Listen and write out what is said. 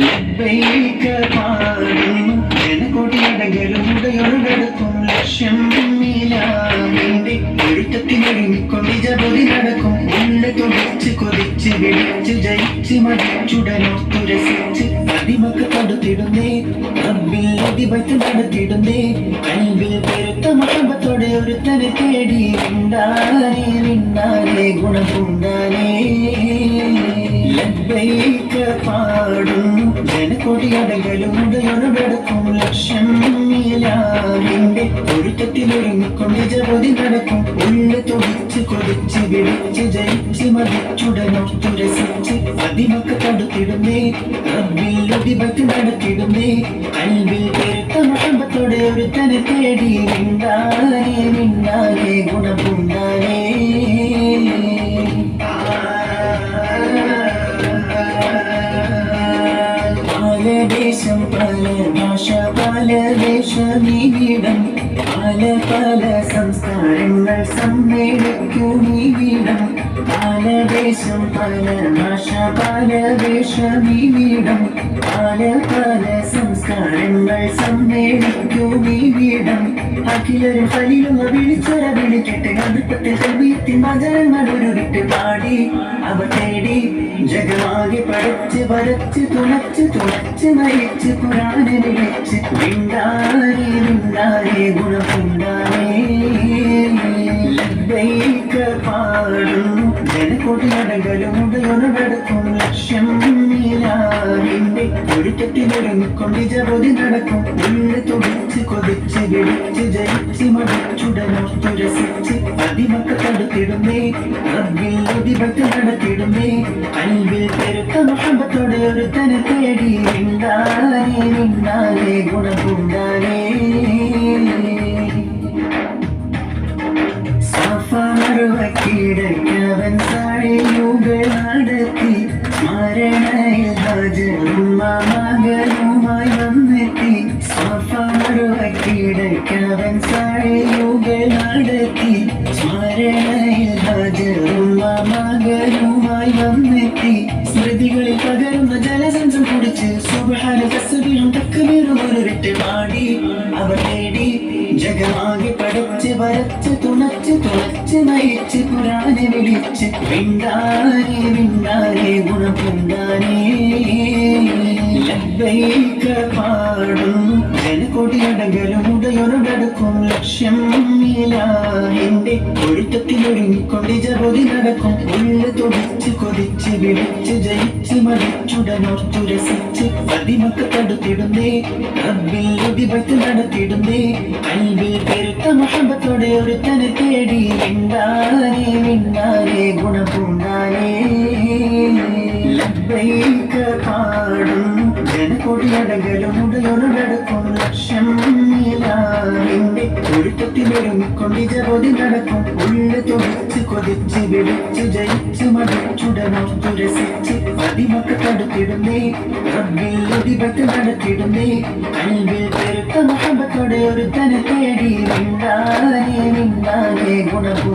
ലബ്ബൈക പാടും ജയിച്ച് മതിച്ചുടനോ തുരസിച്ച് ഒരു തടുത്തിടുന്നേ ലക്ഷ്യം. നീലാവിന്റെ ഒരുക്കത്തിലൊരുങ്ങിക്കൊണ്ട് ജപതി നടക്കും. ഉള്ള തുടിച്ച് കൊതിച്ച് വിളിച്ച് ജയിച്ച് മതിച്ചുടനോ തുരസിച്ച് അതിമൊക്കെ തടുത്തിടുന്നേ റബ്ബിൽ അടിപറ്റ് നടത്തിടുന്നേ. കൽവിൽ പെരുത്ത മഹബത്തോടെ ഒരുത്തനെ തേടി മിണ്ടാനേ പല ദേശമീവിടം പല പല സംസ്കാരങ്ങൾ സമ്മേളിക്കും പല ദേശം പല ഭാഷ പല ദേശമീവിടം പല പല സംസ്കാരങ്ങൾ സമ്മേളിക്കും ഈ വീടം അഖിലൊരു ഫലിലുമ വിളിച്ചൊര വിളിക്കട്ടെ അടുപ്പത്തിൽ കവിയത്തിൻ വചനങ്ങൾ ഉരുവിട്ട് പാടി. അവ പഠിച്ച് വരച്ച് തുണച്ച് തുണച്ച് നയിച്ച് പുരാനെ വിളിച്ച് മിണ്ടാനേ മിണ്ടാനേ ഗുണപുണ്ടാനേ ലബ്ബൈക പാടും ജനകൊടിയടകളും ഉടയൊഴുകടക്കും ലക്ഷ്യം നീലാവിന്റെ ഒരുക്കത്തിലൊരുങ്ങിക്കൊണ്ട് ജപതി നടക്കും. ഉള്ള തുടിച്ച് കൊതിച്ച് വിളിച്ച് ജയിച്ച് മടിച്ചുടനോ തുരസിച്ച് അതിമക്ക തടുത്തിടുന്നേ റബ്ബിൽ അതിപത്ത് നടത്തിടുന്നേ കൽവിൽ പെരുത്ത മഹബത്തോടെ ഒരുത്തനെ തേടി മിണ്ടാനേ മിണ്ടാനേ ഗുണപുണ്ടാനേ സഫമറുവക്കിടക്കവൻ സാഴിയുകൾ നടത്തി സ്മരണയിൽ ഹാജറും മകനുമായി വന്നെത്തി. സ്മൃതികളിൽ പകരുന്ന ജലസഞ്ചം കുടിച്ച് സുബഹാന തസ്ബീഹും തക്കബീറും ഉരുട്ട് പാടി. അവർ നേടി ജഗമാകെ പഠിച്ച് വരച്ച് തുണച്ച് തുളച്ച് നയിച്ച് പുരാനെ വിളിച്ച് മിണ്ടാനേ മിണ്ടാനേ ഗുണപുണ്ടാനേ പിണ്ടാനേ പാടും ഉടയൊരുടക്കും ലക്ഷ്യം നീലാഹിന്റെ ഒരുത്തത്തിലൊരുങ്ങിക്കൊണ്ട് ജപതി നടക്കും. ഉള്ള തുടിച്ച് കൊതിച്ച് വിളിച്ച് ജയിച്ച് മടിച്ചുടനോർത്തു രസിച്ച് അതിമക്ക് തടുത്തിടുന്നേ റബ്ബിൽ അതിപത്ത് നടത്തിടുന്നേ കൽവിൽ പെരുത്ത മഹബത്തോടെ ഒരുത്തനെ തേടി മിണ്ടാനേ മിണ്ടാനേ ഗുണപൂണ്ടാനേ ലബ്ബൈക പാടും ജനകൊടിയടകളും ഉടയൊഴുകടക്കും ലക്ഷ്യം. നീലാവിന്റെ ഒരുക്കത്തിലൊരുങ്ങിക്കൊണ്ട് ജപതി നടക്കും. ഉള്ള തുടിച്ച് കൊതിച്ച് വിളിച്ച് ജയിച്ച് മടിച്ചുടനോ തുരസിച്ച് പതിമൊക്കെ തടുത്തിടുന്നേ റബ്ബിൽ നടത്തിടുന്നേ കൽവിൽ പെരുത്ത മുഖമ്പത്തോടെ ഒരു തന തേടി മിണ്ടാനേ മിണ്ടാനേ ഗുണപൂണ്ടാനേ